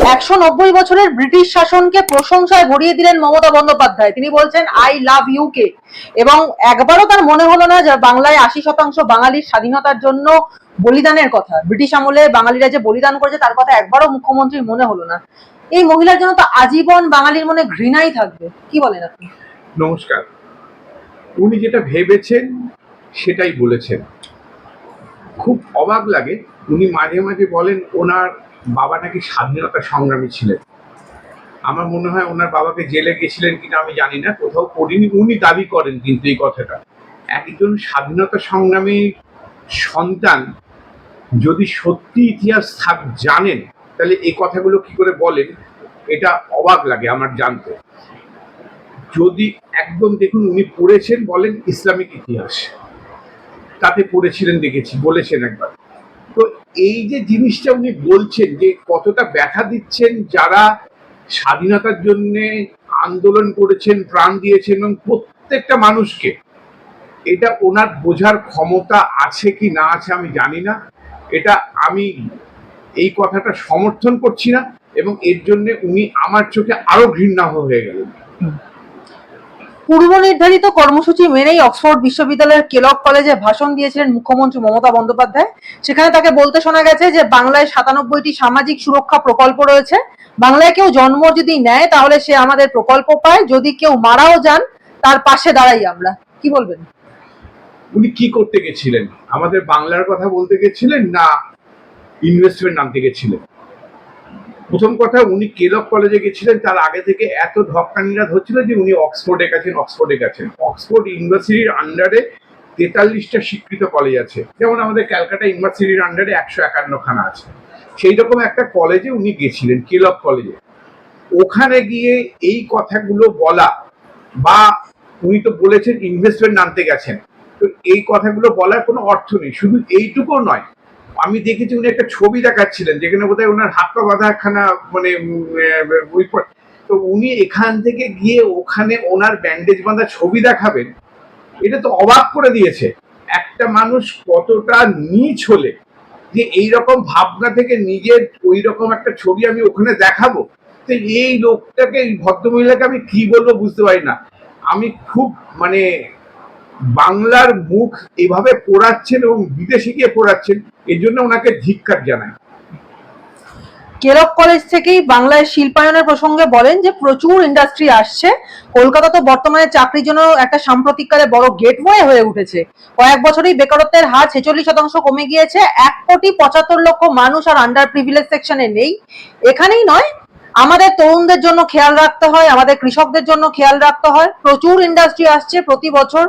একশো নব্বই বছরের ব্রিটিশ শাসনকে প্রশংসায় ভরিয়ে দিলেন মমতা বন্দ্যোপাধ্যায়। তিনি বলছেন আই লাভ ইউকে এবং একবারও তার মনে হলো না যে বাংলায় আশি শতাংশ বাঙালির স্বাধীনতার জন্য বলিদানের কথা। ব্রিটিশ আমলে বাঙালিরা যে বলিদান করেছে, তার কথা একবারও মুখ্যমন্ত্রীর মনে হলো না। এই মহিলার জন্য তো আজীবন বাঙালির মনে ঘৃণাই থাকবে। কি বলেন আপনি? নমস্কার। উনি যেটা ভেবেছেন, সেটাই বলেছেন। খুব অবাক লাগে। উনি মাঝে মাঝে বলেন, ওনার বাবা নাকি স্বাধীনতা সংগ্রামী ছিলেন। আমার মনে হয় ওনার বাবাকে জেলে গেছিলেন কিনা আমি জানি না, কোথাও পড়িনি, উনি দাবি করেন কিন্তু এই কথাটা। একজন স্বাধীনতা সংগ্রামী সন্তান যদি সত্যি ইতিহাস থাক জানেন, তাহলে এই কথাগুলো কি করে বলেন, এটা অবাক লাগে আমার জানতে। যদি একদম দেখুন উনি পড়েছেন বলেন ইসলামিক ইতিহাস। তাতে পড়েছিলেন দেখেছি, বলেছেন একবার। তো এই যে জিনিসটা উনি বলছেন যে কতটা ব্যথা দিচ্ছেন যারা স্বাধীনতার জন্য আন্দোলন করেছেন, প্রাণ দিয়েছেন এবং প্রত্যেকটা মানুষকে, এটা ওনার বোঝার ক্ষমতা আছে কি না আছে আমি জানি না। এটা আমি এই কথাটা সমর্থন করছি না এবং এর জন্য উনি আমার চোখে আরও ঘৃণা হয়ে গেলেন। পূর্ব নির্ধারিত কর্মসূচি মেনেই অক্সফোর্ড বিশ্ববিদ্যালয়ের কেলক কলেজে ভাষণ দিয়েছিলেন মুখ্যমন্ত্রী মমতা বন্দ্যোপাধ্যায়। সেখানে তাকে বলতে শোনা গেছে যে, বাংলায় সাতানব্বইটি সামাজিক সুরক্ষা প্রকল্প রয়েছে। বাংলায় কেউ জন্ম যদি নেয়, তাহলে সে আমাদের প্রকল্প পায়। যদি কেউ মারাও যান, তার পাশে দাঁড়াই আমরা। কি বলবেন? উনি কি করতে গেছিলেন? আমাদের বাংলার কথা বলতে গেছিলেন না ইনভেস্টমেন্ট আনতে গেছিলেন? প্রথম কথা উনি কেলক কলেজে গেছিলেন, তার আগে থেকে এত ধক্কানিরা ধরছিল যে উনি অক্সফোর্ডে গেছেন অক্সফোর্ডে গেছেন। অক্সফোর্ড ইউনিভার্সিটির আন্ডারে তেতাল্লিশটা স্বীকৃত কলেজ আছে। যেমন আমাদের ক্যালকাটা ইউনিভার্সিটির আন্ডারে একশো একান্নখানা আছে। সেই রকম একটা কলেজে উনি গেছিলেন কেলক কলেজে। ওখানে গিয়ে এই কথাগুলো বলা বা উনি তো বলেছেন ইনভেস্টমেন্ট আনতে গেছেন। তো এই কথাগুলো বলার কোনো অর্থ নেই, শুধু এইটুকু নয় আমি দেখেছি উনি একটা ছবি দেখাচ্ছিলেন, যেখানে বোধহয় ওনার হাত পা বাঁধা একখানা মানে তো উনি এখান থেকে গিয়ে ওখানে ওনার ব্যান্ডেজ বাঁধা ছবি দেখাবেন, এটা তো অবাক করে দিয়েছে। একটা মানুষ কতটা নিচ হলে যে এই রকম ভাবনা থেকে নিজের ওই রকম একটা ছবি আমি ওখানে দেখাবো, তো এই লোকটাকে, এই ভদ্রমহিলাকে আমি কি বলব বুঝতে পারি না। আমি খুব মানে বাংলার মুখ এভাবে পোড়াচ্ছেন এবং বিদেশে গিয়ে পোড়াচ্ছেন, এর জন্য ওনাকে ধিক্কার জানাই। কেলক কলেজ থেকেই বাংলায় শিল্পায়নের প্রসঙ্গে বলেন যে প্রচুর ইন্ডাস্ট্রি আসছে। কলকাতা তো বর্তমানে চাকরির জন্য একটা সাম্প্রতিককালে বড় গেটওয়ে হয়ে উঠেছে। কয়েক বেকারত্বের হার ছেচল্লিশ শতাংশ কমে গিয়েছে। এক কোটি পঁচাত্তর লক্ষ মানুষ আর আন্ডার প্রিভিলেজ সেকশনে নেই। এখানেই নয়, আমাদের তরুণদের জন্য খেয়াল রাখতে হয়, আমাদের কৃষকদের জন্য খেয়াল রাখতে হয়। প্রচুর ইন্ডাস্ট্রি আসছে প্রতি বছর।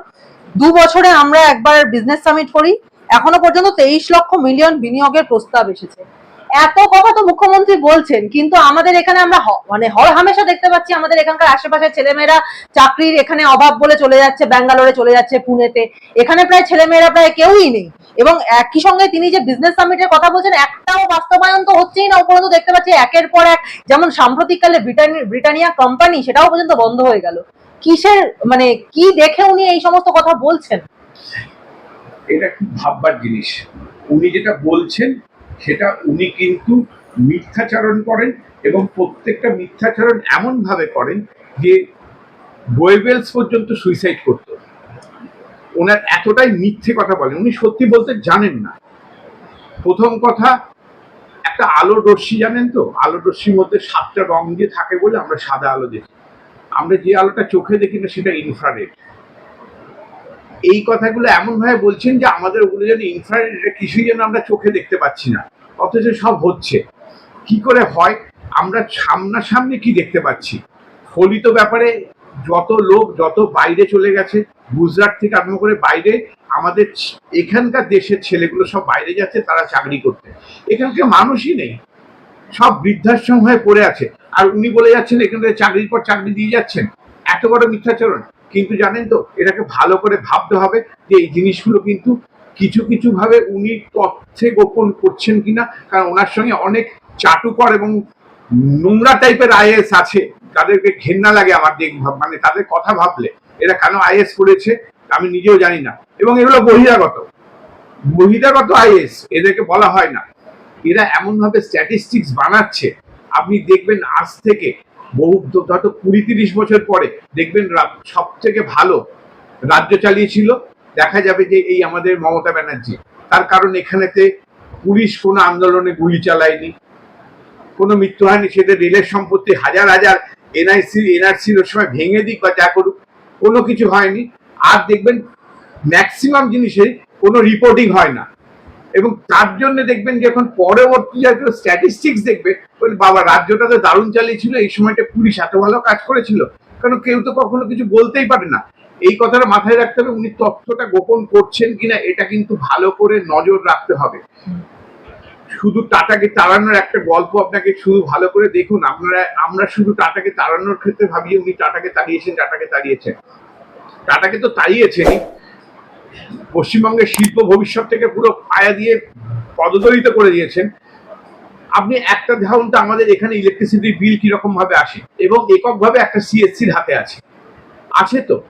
দু বছরে আমরা একবার বিজনেস সামিট করি। এখনও পর্যন্ত তেইশ লক্ষ মিলিয়ন বিনিয়োগের প্রস্তাব এসেছে। এত কথা তো মুখ্যমন্ত্রী বলছেন, কিন্তু আমাদের এখানে আমরা মানে হর হামেশা দেখতে পাচ্ছি আমাদের এখানকার আশেপাশের ছেলেমেয়েরা চাকরির এখানে অভাব বলে চলে যাচ্ছে, ব্যাঙ্গালোরে চলে যাচ্ছে, পুনেতে। এখানে প্রায় ছেলেমেয়েরা প্রায় কেউই নেই। এবং একই সঙ্গে তিনি যে বিজনেস সামিটের কথা বলছেন, একটাও বাস্তবায়ন তো হচ্ছেই না, উপরন্ত দেখতে পাচ্ছি একের পর এক যেমন সাম্প্রতিককালে ব্রিটানি- ব্রিটানিয়া কোম্পানি সেটাও পর্যন্ত বন্ধ হয়ে গেল। কিসের মানে কি দেখে উনি এই সমস্ত কথা বলছেন? এটা খুব ভাববার জিনিস। উনি যেটা বলছেন, সেটা উনি কিন্তু মিথ্যাচারণ করেন এবং প্রত্যেকটা মিথ্যাচারণ এমন ভাবে করেন যে গোয়েবেলস পর্যন্ত সুইসাইড করত। ওনার এতটাই মিথ্যে কথা বলেন। উনি সত্যি বলতে জানেন না। প্রথম কথা, একটা আলোর রশ্মি জানেন তো? আলোর রশ্মির মধ্যে সাতটা রং দিয়ে থাকে বলে আমরা সাদা আলো দেখি। আমরা যে আলোটা চোখে দেখি না, সেটা ইনফ্রারেড এই কথাগুলো এমন ভাবে বলছেন যে আমাদের ওগুলো যেন ইনফ্রারেড কিছুই যেন আমরা চোখে দেখতে পাচ্ছি না, অথচ সব হচ্ছে। কি করে হয়? আমরা সামনাসামনি কি দেখতে পাচ্ছি? ফলিত ব্যাপারে যত লোক, যত বাইরে চলে গেছে, গুজরাট থেকে আরম্ভ করে বাইরে, আমাদের এখানকার দেশের ছেলেগুলো সব বাইরে যাচ্ছে, তারা চাকরি করতে। এখানকার মানুষই নেই। সব বৃদ্ধাশ্রম হয়ে পড়ে আছে। আর উনি বলে যাচ্ছেন, এখান থেকে চাকরির পর চাকরি দিয়ে যাচ্ছেন। এত বড় মিথ্যাচরণ। কিন্তু জানেন তো, এটাকে ভালো করে ভাবতে হবে যে এই জিনিসগুলো কিন্তু কিছু কিছু ভাবে উনি তথ্যে গোপন করছেন কিনা। কারণ ওনার সঙ্গে অনেক চাটুকর এবং নোংরা টাইপের আইএস আছে। তাদেরকে ঘেন্না লাগে আমার ভাব- মানে তাদের কথা ভাবলে। এরা কেন আইএস করেছে, আমি নিজেও জানি না। এবং এগুলো বহিরাগত। বহিরাগত আইএস এদেরকে বলা হয় না। এরা এমন ভাবে স্ট্যাটিস্টিক্স বানাচ্ছে আপনি দেখবেন আজ থেকে বহু হয়তো কুড়ি তিরিশ বছর পরে দেখবেন সব থেকে ভালো রাজ্য চালিয়েছিল। দেখা যাবে যে এই আমাদের মমতা ব্যানার্জি। তার কারণ এখানেতে পুলিশ কোনো আন্দোলনে গুলি চালায়নি। কোনো মৃত্যু হয়নি। সেটা রেলের সম্পত্তি হাজার হাজার এনআইসি এনআরসির সময় ভেঙে দিক বা যা করুক, কোনো কিছু হয়নি। আর দেখবেন ম্যাক্সিমাম জিনিসের কোনো রিপোর্টিং হয় না। এবং তার জন্য দেখবেন যে এখন পরবর্তী স্ট্যাটিস্টিক্স দেখবে, বলে বাবা রাজ্যটা তো দারুণ চালিয়েছিল, এই সময়টা পুলিশ এত ভালো কাজ করেছিল। কারণ কেউ তো কখনো কিছু বলতেই পারে না। এই কথাটা মাথায় রাখতে হবে, উনি তথ্যটা গোপন করছেন কিনা, এটা কিন্তু ভালো করে নজর রাখতে হবে। শুধু টাটাকে তাড়ানোর একটা গল্প আপনাকে শুধু ভালো করে দেখুন, আপনারা, আমরা শুধু টাটাকে তাড়ানোর ক্ষেত্রে ভাবি উনি টাটাকে তাড়িয়েছেন টাটাকে তাড়িয়েছেন। টাটাকে তো তাড়িয়েছেনই। পশ্চিমবঙ্গের শিল্প ভবিষ্যৎ থেকে পুরো পায়া দিয়ে পদদলিত করে দিয়েছেন। আপনি একটা ধারণ আমাদের এখানে ইলেকট্রিসিটি বিল কীরকম ভাবে আসে এবং এককভাবে একটা সিএসসির হাতে আছে। আছে তো?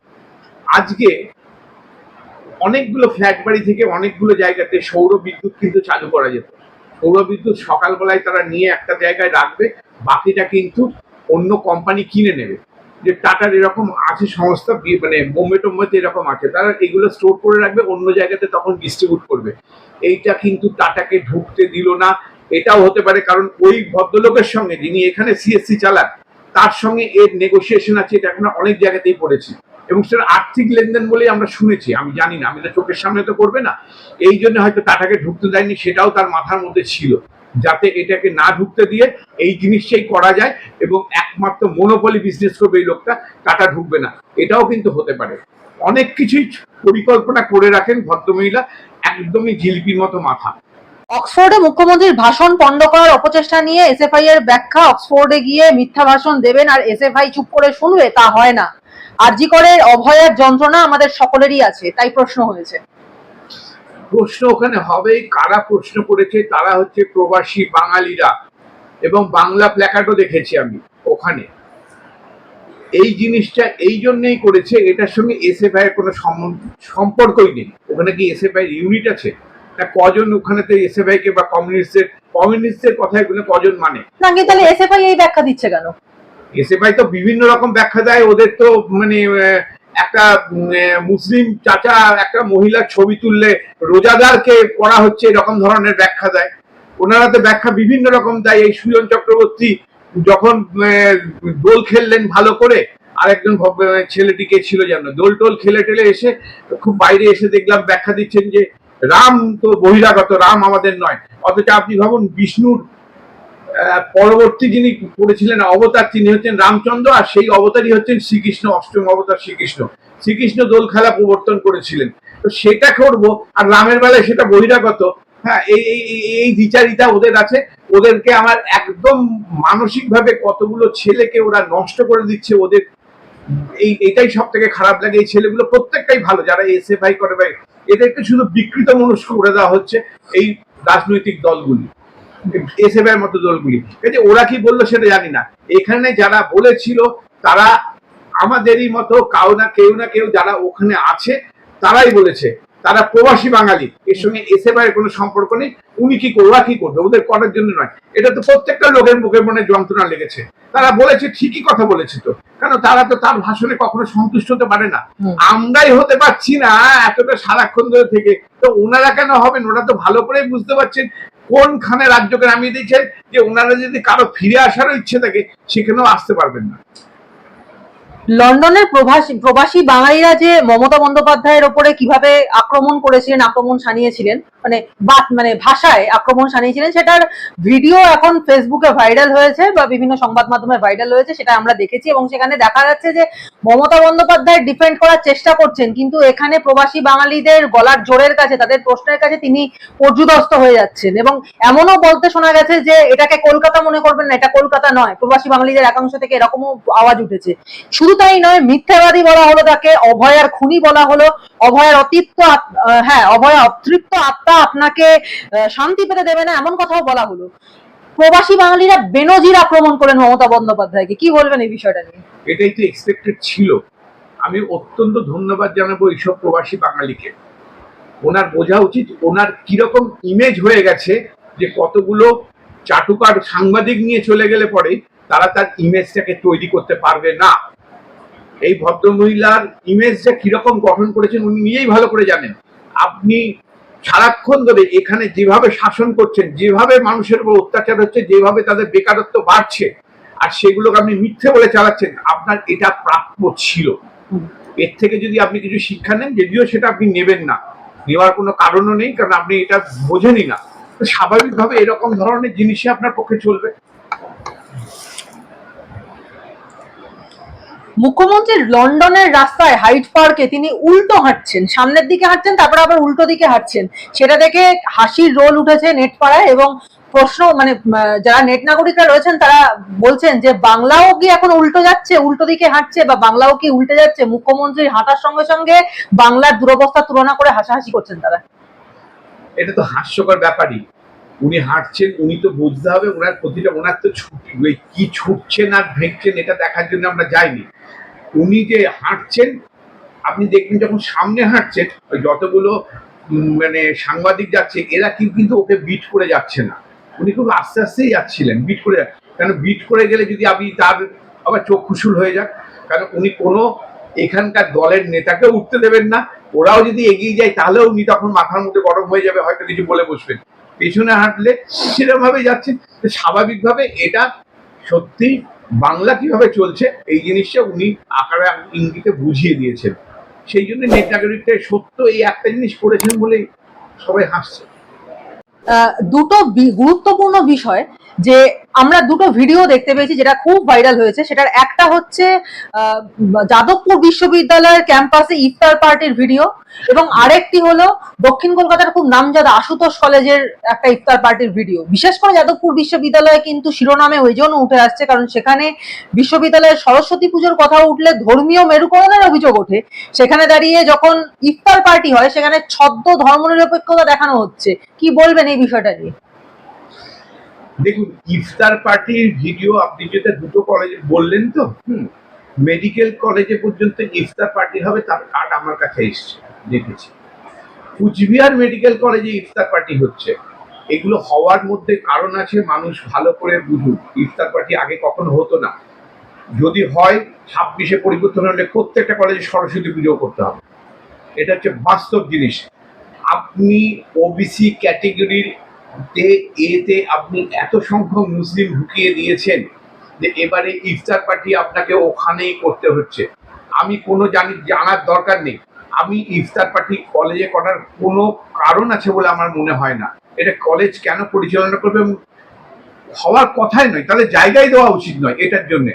আজকে অনেকগুলো ফ্ল্যাট বাড়ি থেকে অনেকগুলো জায়গাতে সৌর বিদ্যুৎ কিন্তু চালু করা যেত। সৌর বিদ্যুৎ সকালবেলায় তারা নিয়ে একটা জায়গায় রাখবে, বাকিটা কিন্তু অন্য কোম্পানি কিনে নেবে। যে টাটার এরকম আছে সংস্থা মানে বোম্বে টোম্বেতে এরকম আছে। তারা এগুলো স্টোর করে রাখবে, অন্য জায়গাতে তখন ডিস্ট্রিবিউট করবে। এইটা কিন্তু টাটাকে ঢুকতে দিল না। এটাও হতে পারে কারণ ওই ভদ্রলোকের সঙ্গে যিনি এখানে সিএসসি চালান, তার সঙ্গে এর নেগোসিয়েশন আছে, এটা এখন অনেক জায়গাতেই পড়েছে। এবং সেটা আর্থিক লেনদেন বলেই আমরা শুনেছি, আমি জানি না, আমি তো চোখের সামনে তো করবে না। এই জন্য হয়তো টাটাকে ঢুকতে দেয়নি, সেটাও তার মাথার মধ্যে ছিল। যাতে এটাকে না ঢুকতে দিয়ে এই জিনিসটাই করা যায় এবং একমাত্র মনোপলি বিজনেস করবে এই লোকটা, টাটা ঢুকবে না। এটাও কিন্তু হতে পারে। অনেক কিছুই পরিকল্পনা করে রাখেন ভদ্রমহিলা, একদমই জিলিপির মতো মাথা। অক্সফোর্ডে মুখ্যমন্ত্রীর ভাষণ পণ্ড করার অপচেষ্টা নিয়ে এসএফআই এর ব্যাখ্যা, অক্সফোর্ডে গিয়ে মিথ্যা ভাষণ দেবেন আর এসএফআই চুপ করে শুনবে, তা হয় না। আরজি করের অভয়ের যন্ত্রণা আমাদের সকলেরই আছে, তাই প্রশ্ন হয়েছে। প্রশ্ন ওখানে হবেই কারা প্রশ্ন করেছে তারা হচ্ছে প্রবাসী বাঙালিরা। এবং বাংলা প্ল্যাকার্ডও দেখেছি আমি ওখানে। এই জিনিসটা এই জন্যেই করেছে এটার সঙ্গে এস এসএফআই এর কোনো সম্পর্কই নেই। ওখানে কি এসএফআই ইউনিট আছে? তা কজন ওখানেতে এসএফআই কে বা কমিউনিস্টের কমিউনিস্টের কথা এগুলো কজন মানে? না কি তাহলে এসএফআই এই ব্যাখ্যা দিচ্ছে কেন? এসএফআই তো বিভিন্ন রকম ব্যাখ্যা দেয় ওদের তো মানে একটা মুসলিম চাচা একটা মহিলার ছবি তুললে রোজাদারকে করা হচ্ছে এরকম ধরনের ব্যাখ্যা দেয়। ওনারা তো ব্যাখ্যা বিভিন্ন রকম দেয়। এই সুজন চক্রবর্তী যখন দোল খেললেন ভালো করে, আরেকজন ছেলেটিকে ছিল যেন, দোল টোল খেলে টেলে এসে খুব বাইরে এসে দেখলাম ব্যাখ্যা দিচ্ছেন যে, রাম তো বহিরাগত, রাম আমাদের নয়। অথচ আপনি ভাবুন, বিষ্ণুর পরবর্তী যিনি করেছিলেন অবতার, তিনি হচ্ছেন রামচন্দ্র আর সেই অবতারই হচ্ছেন শ্রীকৃষ্ণ, অষ্টম অবতার শ্রীকৃষ্ণ। শ্রীকৃষ্ণ দোল খেলা প্রবর্তন করেছিলেন। তো সেটা করব আর রামের বেলায় সেটা বহিরাগত। হ্যাঁ এই এই দ্বিচারিতা ওদের আছে। ওদেরকে আমার একদম মানসিকভাবে কতগুলো ছেলেকে ওরা নষ্ট করে দিচ্ছে, ওদের এই এটাই সব থেকে খারাপ লাগে। এই ছেলেগুলো প্রত্যেকটাই ভালো, যারা এসএফআই করে ভাই এদেরকে শুধু বিকৃত মনস্ক করে দেওয়া হচ্ছে এই রাজনৈতিক দলগুলি। এসএফআই এর মতো দলগুলি। এই যে ওরা কি বলল সেটা জানি না। এখানে যারা বলেছিল তারা আমাদেরই মতো কাউ না কেউ না কেউ যারা ওখানে আছে তারাই বলেছে। তারা প্রবাসী বাঙালি এর সঙ্গে এসএফআই এর কোনো সম্পর্ক নেই। উনি কি করবে ওরা কি করবে? ওদের করার জন্য নয়। এটা তো প্রত্যেকটা লোকের মুখে মনে যন্ত্রণা লেগেছে। তারা বলেছে ঠিকই কথা বলেছে তো। কেন তারা তো তার ভাষণে কখনো সন্তুষ্ট হতে পারে না। আমরাই হতে পারছি না এতটা সারাক্ষণ ধরে থেকে। তো ওনারা কেন হবেন? ওরা তো ভালো করেই বুঝতে পারছেন কোনখানে রাজ্যকে নামিয়ে দিয়েছেন যে ওনারা যদি কারও ফিরে আসারও ইচ্ছে থাকে, সেখানেও আসতে পারবেন না। লন্ডনের প্রবাসী প্রবাসী বাঙালিরা যে মমতা বন্দ্যোপাধ্যায়ের ওপরে কীভাবে আক্রমণ করেছিলেন, আক্রমণ সানিয়েছিলেন মানে বাত মানে ভাষায় আক্রমণ সানিয়েছিলেন সেটার ভিডিও এখন ফেসবুকে ভাইরাল হয়েছে বা বিভিন্ন সংবাদ মাধ্যমে ভাইরাল হয়েছে, সেটা আমরা দেখেছি এবং সেখানে দেখা যাচ্ছে যে মমতা বন্দ্যোপাধ্যায় ডিফেন্ড করার চেষ্টা করছেন, কিন্তু এখানে প্রবাসী বাঙালিদের গলার জোরের কাছে, তাদের প্রশ্নের কাছে তিনি পর্যুদস্ত হয়ে যাচ্ছেন এবং এমনও বলতে শোনা গেছে যে এটাকে কলকাতা মনে করবেন না, এটা কলকাতা নয়, প্রবাসী বাঙালিদের একাংশ থেকে এরকমও আওয়াজ উঠেছে। শুধু তাই নয়, মিথ্যাবাদী বলা হলো তাকে, অভয়ার খুনি বলা হলো। অভয়ের অতৃপ্ত হ্যাঁ অভয় অতৃপ্ত আত্মা আপনাকে শান্তি পেতে দেবে না, এমন কথাও বলা হলো। প্রবাসী বাঙালিরা বেনজির আক্রমণ করেন মমতা বন্দ্যোপাধ্যায়কে। কি বলবেন এই বিষয়টা নিয়ে? এটাই তো এক্সপেক্টেড ছিল। আমি অত্যন্ত ধন্যবাদ জানাব এইসব প্রবাসী বাঙালিকে। ওনার বোঝা উচিত, ওনার কীরকম ইমেজ হয়ে গেছে যে কতগুলো চাটুকার সাংবাদিক নিয়ে চলে গেলে পরে তারা তার ইমেজটাকে তৈরি করতে পারবে না। এই ভদ্রমহিলার ইমেজটা কীরকম গঠন করেছেন উনি নিজেই ভালো করে জানেন। আপনি সারাক্ষণ ধরে এখানে যেভাবে শাসন করছেন, যেভাবে মানুষের উপর অত্যাচার হচ্ছে, যেভাবে তাদের বেকারত্ব বাড়ছে, আর সেগুলোকে আপনি মিথ্যে বলে চালাচ্ছেন, আপনার এটা প্রাপ্য ছিল। এর থেকে যদি আপনি কিছু শিক্ষা নেন, যদিও সেটা আপনি নেবেন না। নেওয়ার কোনো কারণও নেই, কারণ আপনি এটা বোঝেনই না। স্বাভাবিকভাবে এরকম ধরনের জিনিসই আপনার পক্ষে চলবে। মুখ্যমন্ত্রী লন্ডনের রাস্তায় হাইট পার্কে তিনি উল্টো হাঁটছেন, সামনের দিকে হাঁটছেন, তারপর আবার উল্টো দিকে হাঁটছেন। সেটা দেখে হাসির রোল উঠেছে নেট পাড়ায় এবং প্রশ্ন মানে যারা নেট নাগরিকরা রয়েছেন, তারা বলছেন যে, বাংলাও কি এখন উল্টো যাচ্ছে, উল্টো দিকে হাঁটছে, বা বাংলাও কি উল্টে যাচ্ছে? মুখ্যমন্ত্রীর হাঁটার সঙ্গে সঙ্গে বাংলার দুরবস্থা তুলনা করে হাসাহাসি করছেন তারা। এটা তো হাস্যকর ব্যাপারই। উনি হাঁটছেন, উনি তো বুঝতে হবে, ওনার প্রতিটা, ওনার তো ছুট কি ছুটছেন আর ভেঙছেন, এটা দেখার জন্য আমরা যাইনি। উনি যে হাঁটছেন, আপনি দেখবেন যখন সামনে হাঁটছেন যতগুলো মানে সাংবাদিক যাচ্ছে, এরা কি কিন্তু ওকে বিট করে যাচ্ছে না। উনি খুব আস্তে আস্তেই যাচ্ছিলেন বিট করে। কেন বিট করে গেলে যদি আপনি তার আবার চোখ খুশুল হয়ে যাক, কারণ উনি কোনো এখানকার দলের নেতাকে উঠতে দেবেন না। ওরাও যদি এগিয়ে যায়, তাহলেও উনি তখন মাথার মধ্যে গরম হয়ে যাবে, হয়তো কিছু বলে বসবেন। পেছনে হাঁটলে সেরকম ভাবে যাচ্ছেন স্বাভাবিকভাবে এটা সত্যি বাংলা কীভাবে চলছে, এই জিনিসটা উনি আকারে ইঙ্গিতে বুঝিয়ে দিয়েছেন। সেই জন্য নেট নাগরিকটা সত্য এই একটা জিনিস করেছেন বলেই সবাই হাসছে। দুটো গুরুত্বপূর্ণ বিষয় যে আমরা দুটো ভিডিও দেখতে পেয়েছি যেটা খুব ভাইরাল হয়েছে। সেটার একটা হচ্ছে যাদবপুর বিশ্ববিদ্যালয়ের ক্যাম্পাসে ইফতার পার্টির ভিডিও এবং আরেকটি হলো দক্ষিণ কলকাতার খুব নামজাদা আশুতোষ কলেজের একটা ইফতার পার্টির ভিডিও বিশেষ করে যাদবপুর বিশ্ববিদ্যালয়ে কিন্তু শিরোনামে ওই জন্য উঠে আসছে, কারণ সেখানে বিশ্ববিদ্যালয়ের সরস্বতী পুজোর কথা উঠলে ধর্মীয় মেরুকরণের অভিযোগ ওঠে। সেখানে দাঁড়িয়ে যখন ইফতার পার্টি হয়, সেখানে ছদ্ম ধর্মনিরপেক্ষতা দেখানো হচ্ছে। কি বলবেন এই বিষয়টা নিয়ে? দেখুন, ইফতার পার্টির ভিডিও আপনি যেটা দুটো কলেজে বললেন তো, হুম মেডিকেল কলেজে পর্যন্ত ইফতার পার্টি হবে, তার কার্ড আমার কাছে এসছে, দেখেছি। কুচবিহার মেডিকেল কলেজে ইফতার পার্টি হচ্ছে। এগুলো হওয়ার মধ্যে কারণ আছে, মানুষ ভালো করে বুঝুক, ইফতার পার্টি আগে কখনো হতো না। যদি হয়, ছাব্বিশে পরিবর্তন হলে প্রত্যেকটা কলেজে সরস্বতী পুজো করতে হবে। এটা হচ্ছে বাস্তব জিনিস। আপনি ওবিসি ক্যাটেগরির তে এতে আপনি এত সংখ্যক মুসলিম ঢুকিয়ে দিয়েছেন যে এবারে ইফতার পার্টি আপনাকে ওখানেই করতে হচ্ছে। আমি কোনো জানি, জানার দরকার নেই। আমি ইফতার পার্টি কলেজে করার কোনো কারণ আছে বলে আমার মনে হয় না। এটা কলেজ কেন পরিচালনা করবে হওয়ার কথাই নয়, তাহলে জায়গায় দেওয়া উচিত নয় এটার জন্য।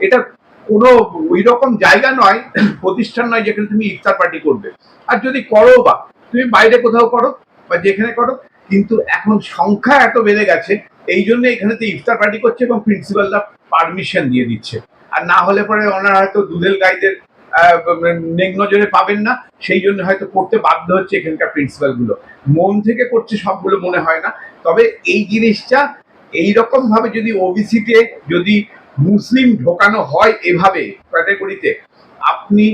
এটা কোনো ওই রকম জায়গা নয়, প্রতিষ্ঠান নয় যেখানে তুমি ইফতার পার্টি করবে। আর যদি করো বা তুমি বাইরে কোথাও করো বা যেখানে করো কিন্তু এখন সংখ্যা এত বেড়ে গেছে, এই জন্য এখানেতে ইফতার পার্টি করছে এবং প্রিন্সিপালরা পারমিশন দিয়ে দিচ্ছে। আর না হলে পরে ওনারা হয়তো দুধেল গাইদের নেক নজরে পাবেন না, সেই জন্য হয়তো করতে বাধ্য হচ্ছে এখানকার প্রিন্সিপালগুলো মন থেকে করছে সবগুলো মনে হয় না, তবে এই জিনিসটা এই রকম ভাবে যদি ওবিসিতে যদি মুসলিম ঢোকানো হয় এভাবে ক্যাটাগরিতে আপনি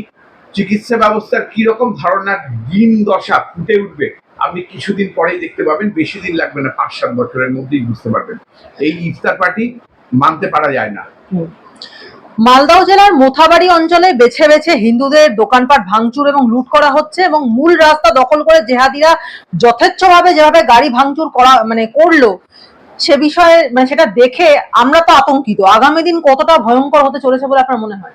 চিকিৎসা ব্যবস্থার কি রকম ধারণার দিন দশা ফুটে উঠবে আপনি কিছুদিন পরেই দেখতে পাবেন, বেশি দিন লাগবে না, পাঁচ সাত বছরের মধ্যেই বুঝতে পারবেন। এই ইফতার পার্টি মানতে পারা যায় না। মালদহ জেলার মোথাবাড়ি অঞ্চলে বেছে বেছে হিন্দুদের দোকানপাট ভাঙচুর এবং লুট করা হচ্ছে এবং মূল রাস্তা দখল করে জেহাদিরা যথেচ্ছভাবে যেভাবে গাড়ি ভাঙচুর করা মানে করল, সে বিষয়ে মানে সেটা দেখে আমরা তো আতঙ্কিত। আগামী দিন কতটা ভয়ঙ্কর হতে চলেছে বলে আপনার মনে হয়?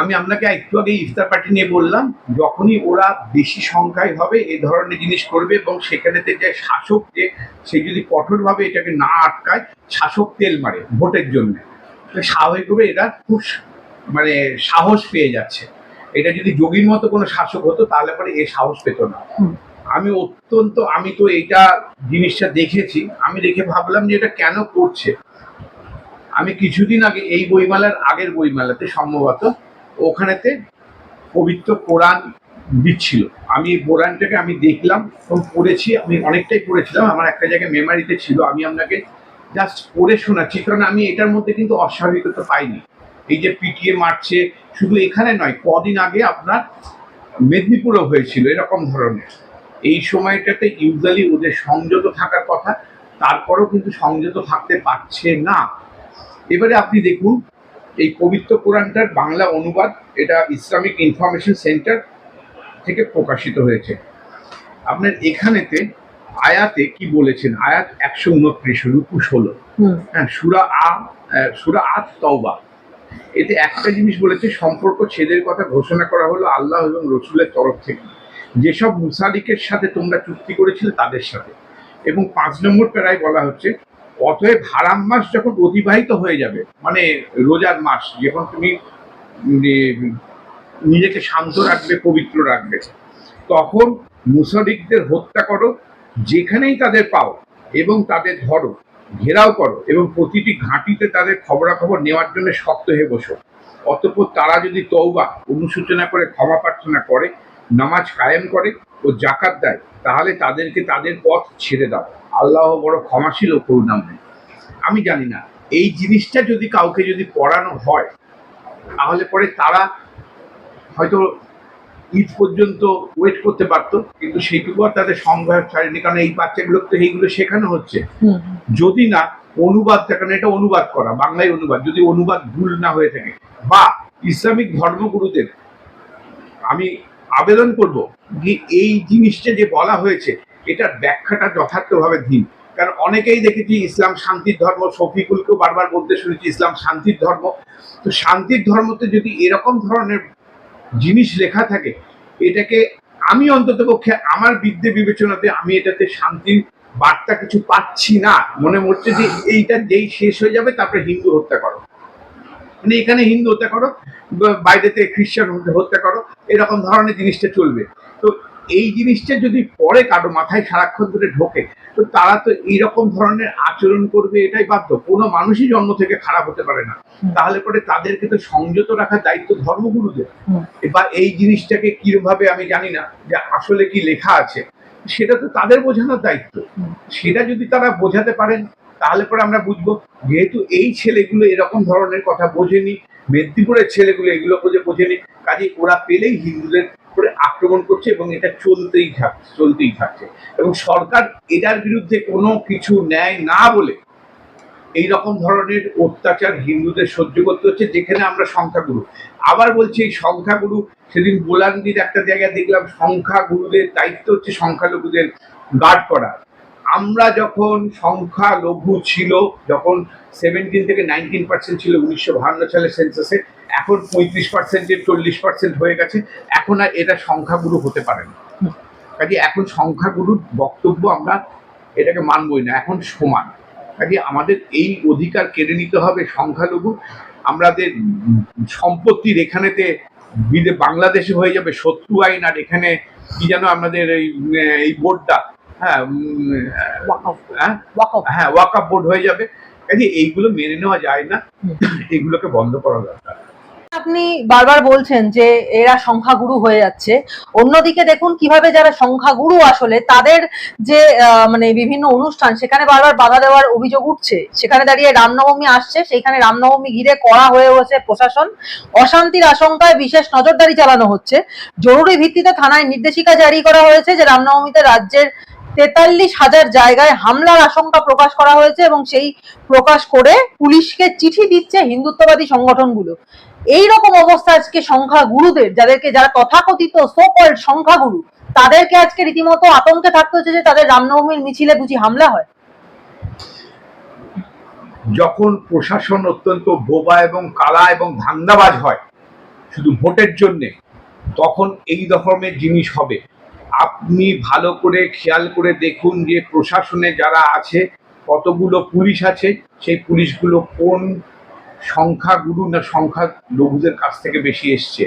আমি আপনাকে একটু আগে ইফতার পার্টি নিয়ে বললাম যখনই ওরা বেশি সংখ্যায় হবে এই ধরনের জিনিস করবে এবং সেখানেতে যে শাসক যে সে যদি কঠোরভাবে এটাকে না আটকায় শাসক তেল মারে ভোটের জন্য। স্বাভাবিকভাবে এটা খুব মানে সাহস পেয়ে যাচ্ছে। এটা যদি যোগীর মতো কোনো শাসক হতো তাহলে পরে এ সাহস পেত না। আমি অত্যন্ত আমি তো এইটা জিনিসটা দেখেছি আমি দেখে ভাবলাম যে এটা কেন করছে। আমি কিছুদিন আগে এই বইমেলার আগের বইমেলাতে সম্ভবত ওখানেতে পবিত্র কোরআন দিচ্ছিল। আমি এই কোরআনটাকে আমি দেখলাম, এবং পড়েছি, আমি অনেকটাই পড়েছিলাম, আমার একটা জায়গায় মেমারিতে ছিল, আমি আপনাকে জাস্ট পড়ে শোনাচ্ছি, কারণ আমি এটার মধ্যে কিন্তু অস্বাভাবিকতা পাইনি। এই যে পিটিএ মারছে, শুধু এখানে নয়, কদিন আগে আপনার মেদিনীপুরও হয়েছিল এরকম ধরনের। এই সময়টাতে ইউজুয়ালি ওদের সংযত থাকার কথা, তারপরেও কিন্তু সংযত থাকতে পারছে না। এবারে আপনি দেখুন এই পবিত্র কোরআনটার বাংলা অনুবাদ এটা ইসলামিক ইনফরমেশন সেন্টার থেকে প্রকাশিত হয়েছে। আপনার এখানেতে আয়াতে কি বলেছেন? আয়াত একশো উনত্রিশ রুকু ষোলো। হ্যাঁ সুরা আ সুরা আত তওবা। এতে একটা জিনিস বলেছে সম্পর্ক ছেদের কথা ঘোষণা করা হলো আল্লাহ এবং রসুলের তরফ থেকে। যেসব মুসালিকের সাথে তোমরা চুক্তি করেছিলে তাদের সাথে। এবং পাঁচ নম্বর প্যারায় বলা হচ্ছে অতএব হারাম মাস যখন অতিবাহিত হয়ে যাবে মানে রোজার মাস, যখন তুমি নিজেকে শান্ত রাখবে, পবিত্র রাখবে, তখন মুসলিকদের হত্যা করো, যেখানেই তাদের পাও এবং তাদের ধরো, ঘেরাও করো এবং প্রতিটি ঘাঁটিতে তাদের খবরাখবর নেওয়ার জন্য শক্ত হয়ে বসো। অতঃপর তারা যদি তৌবা অনুসূচনা করে, ক্ষমা প্রার্থনা করে, নামাজ কায়েম করে ও জাকাত দেয়, তাহলে তাদেরকে তাদের পথ ছেড়ে দাও। আল্লাহ বড় ক্ষমাশীল ও করুণাময় আমি জানি না এই জিনিসটা যদি কাউকে যদি পড়ানো হয় তাহলে পরে তারা হয়তো ঈদ পর্যন্ত ওয়েট করতে পারতো কিন্তু সেইটুকু আর তাদের সংঘাত ছাড়েনি কারণ এই বাচ্চাগুলোকে তো এইগুলো শেখানো হচ্ছে। যদি না অনুবাদটা কারণ এটা অনুবাদ করা বাংলায় অনুবাদ যদি অনুবাদ ভুল না হয়ে থাকে বা ইসলামিক ধর্মগুরুদের আমি আবেদন করব যে এই জিনিসটা যে বলা হয়েছে এটার ব্যাখ্যাটা যথার্থভাবে দিন কারণ অনেকেই দেখেছি ইসলাম শান্তির ধর্ম, শফিকুলকেও বারবার বলতে শুনেছি ইসলাম শান্তির ধর্ম। তো শান্তির ধর্মতে যদি এরকম ধরনের জিনিস লেখা থাকে, এটাকে আমি অন্তত পক্ষে আমার বিদ্যে বিবেচনাতে আমি এটাতে শান্তির বার্তা কিছু পাচ্ছি না। মনে হচ্ছে যে এইটা যেই শেষ হয়ে যাবে, তারপরে হিন্দু হত্যা করো। মানে এখানে হিন্দু হত্যা করো, বা- বাইরেতে খ্রিস্টান হত্যা করো, এরকম ধরনের জিনিসটা চলবে। তো এই জিনিসটা যদি পরে কারও মাথায় সারাক্ষণ ধরে ঢোকে তো তারা তো এইরকম ধরনের আচরণ করবে এটাই বাধ্য। কোনো মানুষই জন্ম থেকে খারাপ হতে পারে না। তাহলে পরে তাদেরকে তো সংযত রাখার দায়িত্ব ধর্মগুরুদের। বা এই জিনিসটাকে কীভাবে আমি জানি না যে আসলে কি লেখা আছে সেটা তো তাদের বোঝানোর দায়িত্ব। সেটা যদি তারা বোঝাতে পারেন তাহলে পরে আমরা বুঝব যেহেতু এই ছেলেগুলো এরকম ধরনের কথা বোঝেনি মেদিনীপুরের ছেলেগুলো এগুলো বোঝে বোঝেনি কাজে ওরা পেলেই হিন্দুদের করে আক্রমণ করছে এবং এটা চলতেই থাকছে চলতেই থাকছে। এবং সরকার এটার বিরুদ্ধে কোনো কিছু নেয় না বলে এই রকম ধরনের অত্যাচার হিন্দুদের সহ্য করতে হচ্ছে, যেখানে আমরা সংখ্যাগুরু। আবার বলছি এই সংখ্যাগুরু, সেদিন বোলান্দির একটা জায়গায় দেখলাম সংখ্যাগুরুদের দায়িত্ব হচ্ছে সংখ্যালঘুদের গার্ড করা। আমরা যখন সংখ্যালঘু ছিল, যখন সেভেন্টিন থেকে নাইনটিন পার্সেন্ট ছিল উনিশশো বাহান্ন সালের সেন্সাসে এখন পঁয়ত্রিশ পার্সেন্টের চল্লিশ পার্সেন্ট হয়ে গেছে। এখন আর এটা সংখ্যাগুরু হতে পারে না। কাজে এখন সংখ্যাগুরুর বক্তব্য আমরা এটাকে মানবই না এখন সমান। কাজে আমাদের এই অধিকার কেড়ে নিতে হবে সংখ্যালঘু। আমাদের সম্পত্তির এখানেতে বিদে বাংলাদেশে হয়ে যাবে শত্রু আইন আর এখানে কি যেন আমাদের এই এই বোর্ডটা হ্যাঁ হ্যাঁ ওয়াকফ হ্যাঁ ওয়াকআপ বোর্ড হয়ে যাবে। কাজে এইগুলো মেনে নেওয়া যায় না। এগুলোকে বন্ধ করা দরকার। আপনি বারবার বলছেন যে এরা সংখ্যাগুরু হয়ে যাচ্ছে। অন্যদিকে দেখুন, কীভাবে যারা সংখ্যাগুরু আসলে, তাদের যে মানে বিভিন্ন অনুষ্ঠান, সেখানে বারবার বাধা দেওয়ার অভিযোগ উঠছে। সেখানে দাঁড়িয়ে রামনবমী আসছে সেখানে রামনবমী ঘিরে করা হয়ে হয়েছে প্রশাসন। অশান্তির আশঙ্কায় বিশেষ নজরদারি চালানো হচ্ছে। জরুরি ভিত্তিতে থানায় নির্দেশিকা জারি করা হয়েছে যে, রামনবমীতে রাজ্যের তেতাল্লিশ হাজার জায়গায় হামলার আশঙ্কা প্রকাশ করা হয়েছে এবং সেই প্রকাশ করে পুলিশকে চিঠি দিচ্ছে হিন্দুত্ববাদী সংগঠনগুলো। এই রকম অবস্থা আজকে সংখ্যা গুরুদের, যাদেরকে যারা তথাকথিত সো কল্ড সংখ্যাগুরু তাদেরকে আজকে রীতিমতো আতঙ্কে থাকতে হচ্ছে যে তাদের রামনবমীর মিছিলে বুঝি হামলা হয়। যখন প্রশাসন অত্যন্ত বোবা এবং কালা এবং ধান্দাবাজ হয়, শুধু ভোটের জন্যে, তখন এই রকমের জিনিস হবে। আপনি ভালো করে খেয়াল করে দেখুন যে প্রশাসনে যারা আছে, কতগুলো পুলিশ আছে, সেই পুলিশগুলো কোন সংখ্যাগুরু না সংখ্যা লঘুদের কাছ থেকে বেশি এসছে।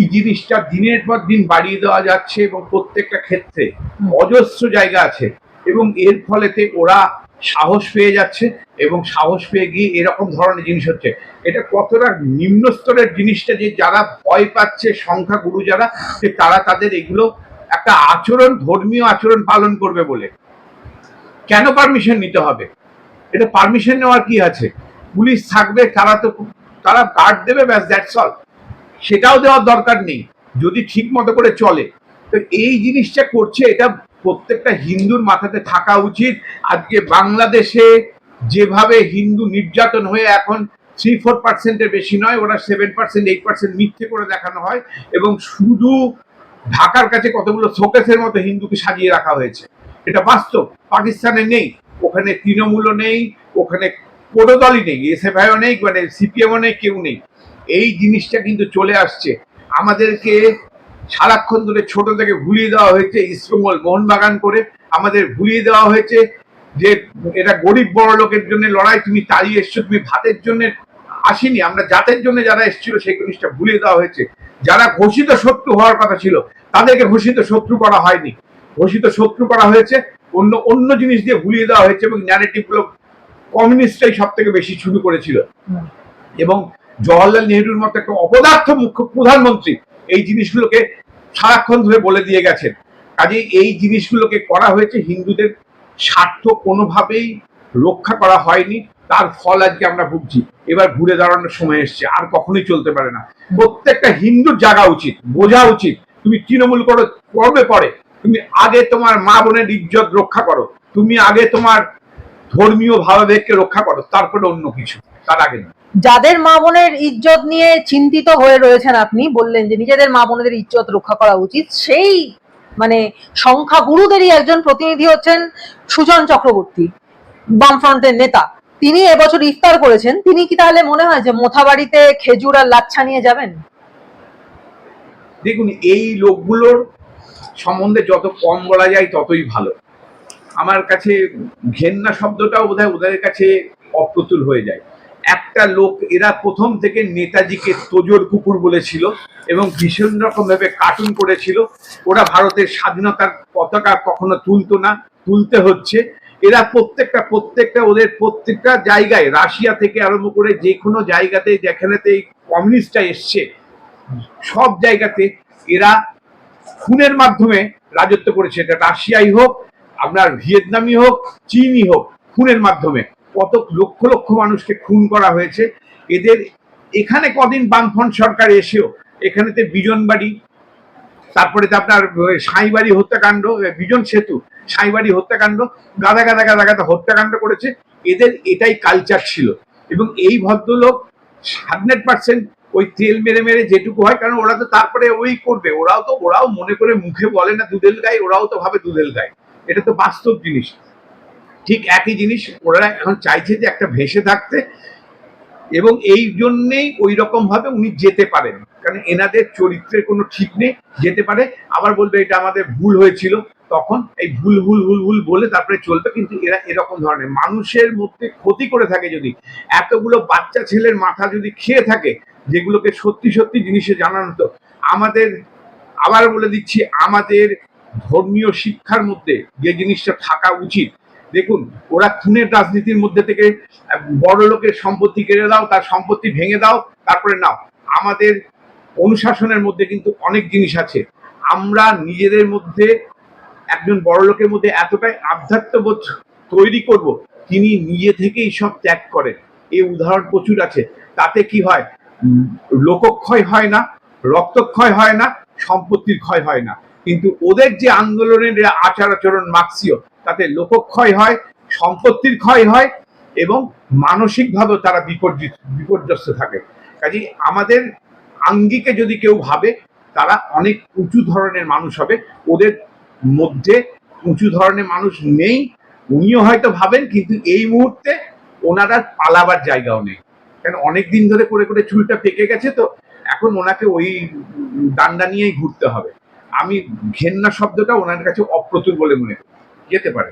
এই জিনিসটা দিনের পর দিন বাড়িয়ে দেওয়া যাচ্ছে এবং প্রত্যেকটা ক্ষেত্রে অজস্র জায়গা আছে এবং এর ফলেতে ওরা সাহস পেয়ে যাচ্ছে এবং সাহস পেয়ে গিয়ে এরকম ধরনের জিনিস হচ্ছে। এটা কতটা নিম্ন স্তরের জিনিসটা যে যারা ভয় পাচ্ছে সংখ্যাগুরু যারা যে তারা তাদের এগুলো একটা আচরণ ধর্মীয় আচরণ পালন করবে বলে। কেন পারমিশন নিতে হবে? এটা পারমিশন নেওয়ার কি আছে? পুলিশ থাকবে, তারা তো তারা গার্ড দেবে, ব্যাস দ্যাটস অল সেটাও দেওয়ার দরকার নেই, যদি ঠিক মতো করে চলে। তো এই জিনিসটা করছে, এটা প্রত্যেকটা হিন্দুর মাথাতে থাকা উচিত। আজকে বাংলাদেশে যেভাবে হিন্দু নির্যাতন হয়ে এখন থ্রি ফোর পার্সেন্টের বেশি নয়, ওরা সেভেন পার্সেন্ট এইট পার্সেন্ট মিথ্যে করে দেখানো হয় এবং শুধু ঢাকার কাছে কতগুলো শোকেসের মতো হিন্দুকে সাজিয়ে রাখা হয়েছে। এটা বাস্তব, পাকিস্তানে নেই, ওখানে তৃণমূলও নেই, ওখানে কোনো দলই নেই, এসএফআইও নেই মানে সিপিএমও নেই, কেউ নেই। এই জিনিসটা কিন্তু চলে আসছে। আমাদেরকে সারাক্ষণ ধরে ছোট থেকে ভুলিয়ে দেওয়া হয়েছে ইস্টবেঙ্গল মোহনবাগান করে আমাদের ভুলিয়ে দেওয়া হয়েছে যে এটা গরিব বড় লোকের জন্য লড়াই, তুমি তাড়িয়ে এসছো, তুমি ভাতের জন্য আসিনি, আমরা জাতের জন্য যারা এসেছিল সেই জিনিসটা ভুলিয়ে দেওয়া হয়েছে। যারা ঘোষিত শত্রু হওয়ার কথা ছিল, তাদেরকে ঘোষিত শত্রু করা হয়নি। ঘোষিত শত্রু করা হয়েছে, অন্য অন্য জিনিস দিয়ে ভুলিয়ে দেওয়া হয়েছে এবং ন্যারেটিভগুলো কমিউনিস্টরাই সব থেকে বেশি শুরু করেছিল। এবং জওয়াহরলাল নেহরুর মতো একটা অপদার্থ মুখ্য প্রধানমন্ত্রী এই জিনিসগুলোকে সারাক্ষণ ধরে বলে দিয়ে গেছেন। কাজে এই জিনিসগুলোকে করা হয়েছে হিন্দুদের স্বার্থ কোনোভাবেই রক্ষা করা হয়নি তার ফল আজকে আমরা ভুগছি। এবার ঘুরে দাঁড়ানোর সময় এসছে আর কখনোই চলতে পারে না। প্রত্যেকটা হিন্দুর জাগা উচিত বোঝা উচিত তুমি তৃণমূল করো করবে পরে তুমি আগে তোমার মা বোনের ইজ্জত রক্ষা করো তুমি আগে তোমার ধর্মীয় ভাবাবেগকে রক্ষা করো তারপরে অন্য কিছু তার আগে না যাদের মা বোনের ইজ্জত নিয়ে চিন্তিত হয়ে রয়েছেন আপনি বললেন যে নিজেদের মা বোনেদের ইজ্জত রক্ষা করা উচিত সেই মানে সংখ্যা গুরুদেরই একজন প্রতিনিধি হচ্ছেন সুজন চক্রবর্তী বামফ্রন্টের নেতা। তিনি এবছর ইফতার করেছেন তিনি কি তাহলে মনে হয় যে মোথাবাড়িতে খেজুর আর লাচ্ছা নিয়ে যাবেন? দেখুন এই লোকগুলোর সম্বন্ধে যত কম বলা যায় ততই ভালো। আমার কাছে ঘেন্না শব্দটাও বোধহয় ওদের কাছে অপ্রতুল হয়ে যায়। একটা লোক, এরা প্রথম থেকে নেতাজিকে তোজোর কুকুর বলেছিল এবং ভীষণ রকম ভাবে কার্টুন করেছিল। ওরা ভারতের স্বাধীনতার পতাকা কখনো তুলতো না, তুলতে হচ্ছে। এরা প্রত্যেকটা প্রত্যেকটা ওদের প্রত্যেকটা জায়গায়, রাশিয়া থেকে আরম্ভ করে যে কোনো জায়গাতে যেখানেতে এই কমিউনিস্টটা এসছে, সব জায়গাতে এরা খুনের মাধ্যমে রাজত্ব করেছে। এটা রাশিয়াই হোক আপনার ভিয়েতনামই হোক চীনই হোক, খুনের মাধ্যমে কত লক্ষ লক্ষ মানুষকে খুন করা হয়েছে। এদের এখানে কদিন বামফ্রন্ট সরকার এসেও এখানেতে বিজনবাড়ি তারপরে তো আপনার সাঁইবাড়ি হত্যাকাণ্ড বিজন সেতু, সাঁইবাড়ি হত্যাকাণ্ড, গাদা গাদা গাদা গাদা হত্যাকাণ্ড করেছে। এদের এটাই কালচার ছিল। এবং এই ভদ্রলোক হান্ড্রেড পার্সেন্ট ওই তেল মেরে মেরে যেটুকু হয়, কারণ ওরা তো তারপরে ওই করবে। ওরাও তো, ওরাও মনে করে মুখে বলে না দুধেল গায়ে ওরাও তো ভাবে দুধেল গায়ে এটা তো বাস্তব জিনিস। ঠিক একই জিনিস ওরা এখন চাইছে যে একটা ভেসে থাকতে এবং এই জন্যেই ওই রকম ভাবে উনি যেতে পারেন। কারণ এনাদের চরিত্রের কোনো ঠিক নেই, যেতে পারে, আবার বলবে এটা আমাদের ভুল হয়েছিল। তখন এই ভুল ভুল ভুল ভুল বলে তারপরে চলবে কিন্তু এরা এরকম ধরনের মানুষের মধ্যে ক্ষতি করে থাকে যদি, এতগুলো বাচ্চা ছেলের মাথা যদি খেয়ে থাকে, যেগুলোকে সত্যি সত্যি জিনিসে জানানো তো আমাদের, আবার বলে দিচ্ছি, আমাদের ধর্মীয় শিক্ষার মধ্যে যে জিনিসটা থাকা উচিত। দেখুন, ওরা খুনের রাজনীতির মধ্যে থেকে বড় লোকের সম্পত্তি কেড়ে দাও, তার সম্পত্তি ভেঙে দাও, তারপরে নাও। আমাদের অনুশাসনের মধ্যে কিন্তু অনেক জিনিস আছে। আমরা নিজেদের মধ্যে, একজন বড় লোকের মধ্যে এতটাই আধ্যাত্মবোধ তৈরি করব, তিনি নিজে থেকেই সব ত্যাগ করেন। এই উদাহরণ প্রচুর আছে। তাতে কি হয়? লোকক্ষয় হয় না, রক্তক্ষয় হয় না, সম্পত্তির ক্ষয় হয় না। কিন্তু ওদের যে আন্দোলনের আচার আচরণ মার্ক্সীয়, তাতে লোকক্ষয় হয়, সম্পত্তির ক্ষয় হয় এবং মানসিকভাবেও তারা বিপর্যিত বিপর্যস্ত থাকে। কাজে আমাদের আঙ্গিকে যদি কেউ ভাবে, তারা অনেক উঁচু ধরনের মানুষ হবে। ওদের মধ্যে উঁচু ধরনের মানুষ নেই, উনিও হয়তো ভাবেন, কিন্তু এই মুহূর্তে ওনারা পালাবার জায়গাও নেই। কেন অনেক দিন ধরে করে করে চুলটা পেকে গেছে তো, এখন ওনাকে ওই ডান্ডা নিয়েই ঘুরতে হবে। আমি ঘেন্না শব্দটা ওনার কাছে অপ্রতুল বলে মনে করি। যেতে পারে।